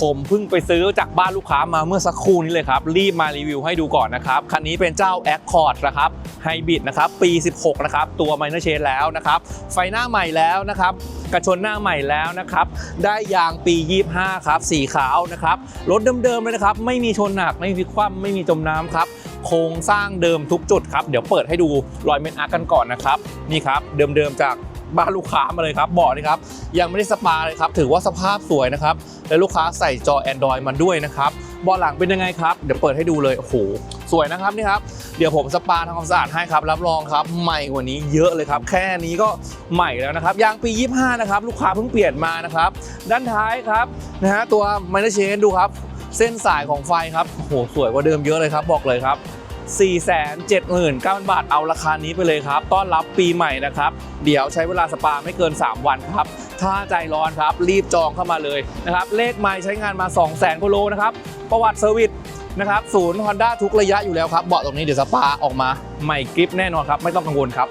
ผมเพิ่งไปซื้อจากบ้านลูกค้ามาเมื่อสักครู่นี้เลยครับ รีบมารีวิวให้ดูก่อนนะครับ คันนี้เป็นเจ้า Accord นะครับไฮบริดนะครับ ปี 16 นะครับ ตัว Minor Change แล้วนะครับ ไฟหน้าใหม่แล้วนะครับ กระชนหน้าใหม่แล้วนะครับ ได้ยางปี 25 ครับ สีขาวนะครับ รถเดิมๆเลยนะครับ ไม่มีชนหนัก ไม่มีคว่ำไม่มีจมน้ำครับ โครงสร้างเดิมทุกจุดครับ เดี๋ยวเปิดให้ดูรอยเมนอาร์กันก่อนนะครับ นี่ครับ เดิมๆจาก บ้านลูกค้ามาเลยครับเบาะนี่ครับยังไม่ได้สปาเลยครับถือว่าสภาพสวยนะครับและลูกค้าใส่จอ Android มันด้วยนะครับเบาะหลังเป็นยังไงครับเดี๋ยวเปิดให้ดูเลยโอ้โหสวยนะครับนี่ครับเดี๋ยวผมสปาทำความสะอาดให้ครับรับรองครับใหม่กว่านี้เยอะเลยครับแค่นี้ก็ใหม่แล้วนะครับยางปี 25 นะครับลูกค้าเพิ่งเปลี่ยนมานะครับด้านท้ายครับนะฮะตัวไมเนเชนดูครับเส้นสายของไฟครับโอ้โหสวยกว่าเดิมเยอะเลยครับบอกเลยครับ 479,000 บาทเอาราคานี้ไปเลยครับ ต้อนรับปีใหม่นะครับ เดี๋ยวใช้เวลาสปาไม่เกิน 3 วันครับ ถ้าใจร้อนครับ รีบจองเข้ามาเลยนะครับ เลขไม้ใช้งานมา 200,000กิโลนะครับ ประวัติเซอร์วิสนะครับศูนย์ฮอนด้าทุกระยะอยู่แล้วครับ เบาะตรงนี้เดี๋ยวสปาออกมาใหม่กริปแน่นอนครับ ไม่ต้องกังวลครับ